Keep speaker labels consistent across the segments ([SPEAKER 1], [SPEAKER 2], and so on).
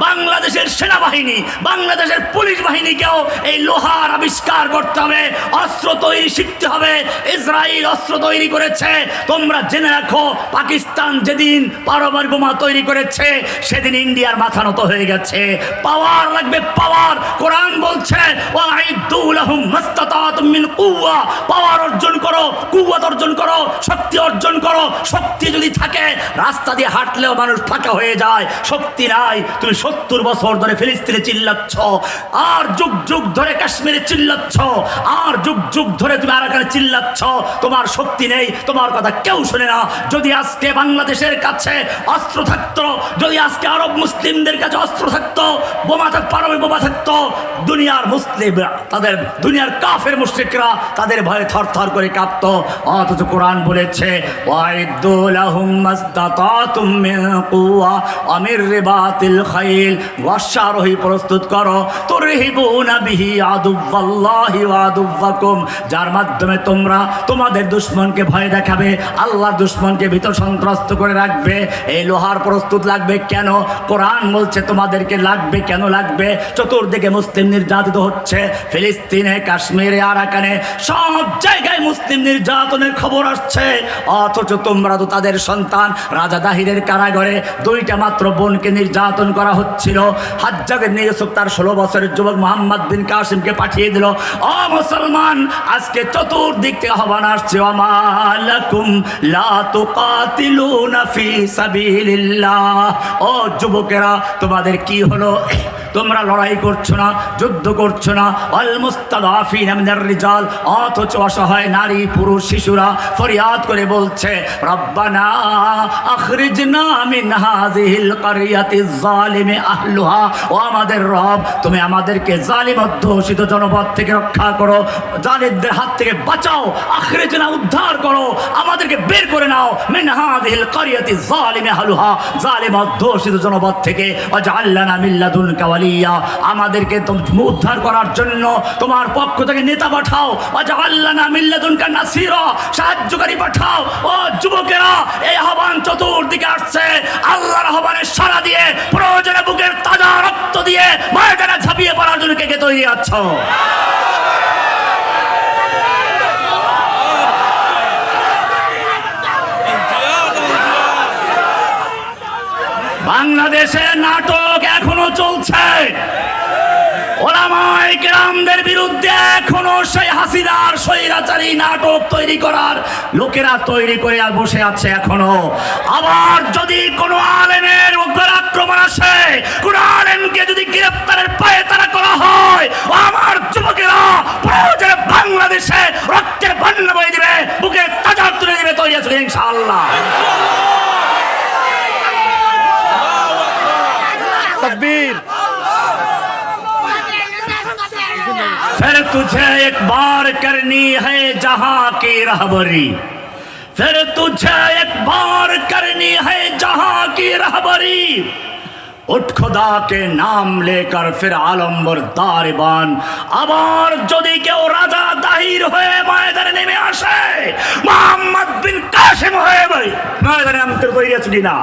[SPEAKER 1] Bang বাংলাদেশের সেনাবাহিনী, বাংলাদেশের পুলিশ বাহিনীকেও এই লোহার আবিষ্কার করতে হবে, অস্ত্র তৈরি শিখতে হবে, ইসরায়েল অস্ত্র তৈরি করেছে, তোমরা জেনে রাখো, পাকিস্তান যেদিন পারমাণবিক বোমা তৈরি করেছে, সেদিন ইন্ডিয়ার মাথা নত হয়ে গেছে। পাওয়ার লাগবে, পাওয়ার। কোরআন বলছে পাওয়ার অর্জন করো, কুওয়াত অর্জন করো, শক্তি অর্জন করো, শক্তি যদি থাকে, রাস্তা দিয়ে হাঁটলেও মানুষ ফাঁকা হয়ে যায়, শক্তি নাই, তুমি সত্তর বছর ধরে ফিলিস্তিনে চিল্লাচ্ছ। আর যুগ যুগ ধরে কাশ্মীরে চিল্লাচ্ছ। আর যুগ যুগ ধরে তুমি আরাকানে চিল্লাচ্ছ। তোমার শক্তি নেই, তোমার কথা কেউ শোনে না। যদি আজকে বাংলাদেশের কাছে অস্ত্র থাকতো, যদি আজকে আরব মুসলিমদের কাছে অস্ত্র থাকতো, বোমা থাক পারমাণবিক বোমা থাকতো, দুনিয়ার মুসলিম, তাদের দুনিয়ার কাফের মুশরিকরা তাদের ভয়ে থর থর করে কাঁপতো। অথচ কোরআন বলেছে, ওয়াইদু লাহুম মাস্তাতাতুম আমির রিবাতিল খাইল। ওয়াশারহি প্রস্তুত করো। তুরহিবুনা বিহি আদুওয়াল্লাহি ওয়া আদুওয়াকুম। যার মাধ্যমে তোমরা তোমাদের দুশমনকে ভয় দেখাবে, আল্লাহর দুশমনকে ভীত সন্ত্রস্ত করে রাখবে। এই লোহার প্রস্তুত লাগবে কেন? কোরআন বলছে তোমাদেরকে লাগবে কেন লাগবে? চতুর্দিকে মুসলিম নির্যাতিত হচ্ছে। ফিলিস্তিনে, কাশ্মীরে, আরাকানে সব জায়গায় মুসলিম নির্যাতনের খবর আসছে। অথচ তোমরা তো তাদের সন্তান, রাজা দাহিরের কারাগারে দুইটা মাত্র বোনকে নির্যাতন করা হচ্ছিল। হাজ্জাদের নিয়ে ইউসুফ তার ষোলো বছরের যুবক মোহাম্মদ বিন কাসিমকে পাঠিয়ে দিল। অ মুসলমান, আজকে চতুর্দিক থেকে আহ্বান আসছে সাবিলিল্লাহ। ও যুবকেরা, তোমাদের কি হলো? তোমরা লড়াই করছ না, যুদ্ধ করছ না। মিনার রিজাল। অথচ অসহায় নারী, পুরুষ, শিশুরা ফরিয়াদ করে বলছে আমাদের রব তুমি আমাদেরকে জালিম জনপদ থেকে রক্ষা করো জালিমদের হাত থেকে বাঁচাও আখরিজনা উদ্ধার করো আমাদেরকে বের করে নাও মিন হাযিহিল কারিয়াতি যালিমি আহলুহা জালিম অধ্যুষিত জনপদ থেকে ওয়ালিয়া আমাদেরকে উদ্ধার করার জন্য তোমার পক্ষ থেকে নেতা পাঠাও। সাহায্যকারী পাঠাও। ও যুবকেরা, এই আহ্বান চতুর্দিকে আসছে। আল্লাহর আহ্বানের সারা দিয়ে, প্রয়োজনে বুকের তাজা রক্ত দিয়ে ময়দানে ঝাঁপিয়ে পড়ার জন্য কে কে তৈরি আছো? বাংলাদেশে নাটক এখনও চলছে। ওলামাই গ্রামদের বিরুদ্ধে এখনও সেই হাসিনার স্বৈরাচারী নাটক তৈরি করার লোকেরা তৈরি করে আর বসে আছে এখনও। আবার যদি কোনো আলেমের উপর আক্রমণ আসে, কোন আলেমকে যদি গ্রেপ্তারের পায়ে তারা করা হয়, আমার যুবকেরা বাংলাদেশে फिर तुझे एक बार करनी है जहां की रहबरी फिर तुझे एक बार करनी है जहां की रहबरी উঠ খোদা কে নাম লেকর ফির আলম্বর দারিবান আবার যদি কেউ রাজা দাহির হয়ে ময়দানে নেমে আসে মোহাম্মদ বিন কাসিম হয়ে ভাই ময়দানে নামতে তৈরি আছি না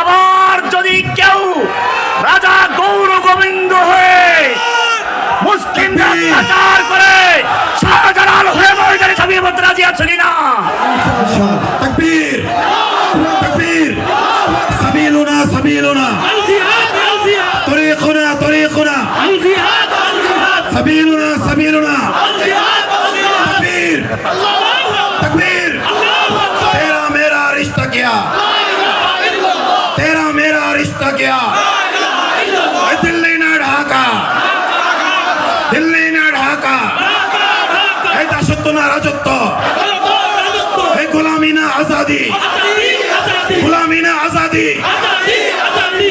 [SPEAKER 1] আবার যদি কেউ রাজা গৌর গোবিন্দ হয়ে মুসলিমরা অত্যাচার করে শাহজালাল হয়ে ময়দানে ছাপিয়ে পড়তে রাজি আছেন না
[SPEAKER 2] তাকবীর তাকবীর সাবিলুনা সাবিলুনা طريقنا طريقنا سبيلنا سبيلنا تكبير تكبير تیرا میرا رشتہ کیا تیرا میرا رشتہ کیا না রাজত্ব। এই গোলামি না আজাদি। গোলামি না আজাদি।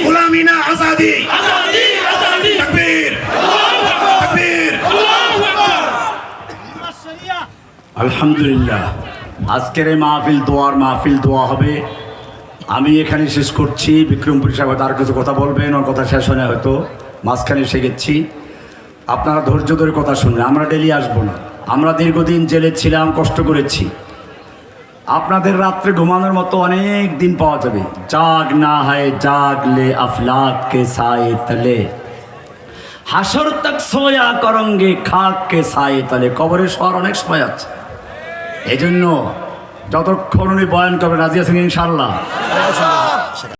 [SPEAKER 2] গোলামি না আজাদি। তকবীর। তকবীর।
[SPEAKER 1] আলহামদুলিল্লাহ। আজকের এই মাহফিল দোয়ার মাহফিল দোয়া হবে। আমি এখানে শেষ করছি। বিক্রমপুর সাহেব তার কিছু কথা বলবেন ওর কথা শেষ হয় হয়তো। মাঝখানে এসে গেছি। আপনারা ধৈর্য ধরে কথা শুনবেন। আমরা ডেলি আসব না। আমরা দীর্ঘদিন জেলে ছিলাম, কষ্ট করেছি। আপনাদের রাত্রে ঘুমানোর মতো অনেক দিন পাওয়া যাবে। জাগ না হয় জাগলে আফলাক কে সায়ে তলে। হাসর তক সোয়া করঙ্গে, খাক কে সায়ে তলে। কবরের শহর অনেক সময় আছে। এই জন্য যতক্ষণ উনি বয়ান করবেন রাজিয়া সিং ইনশাল্লাহ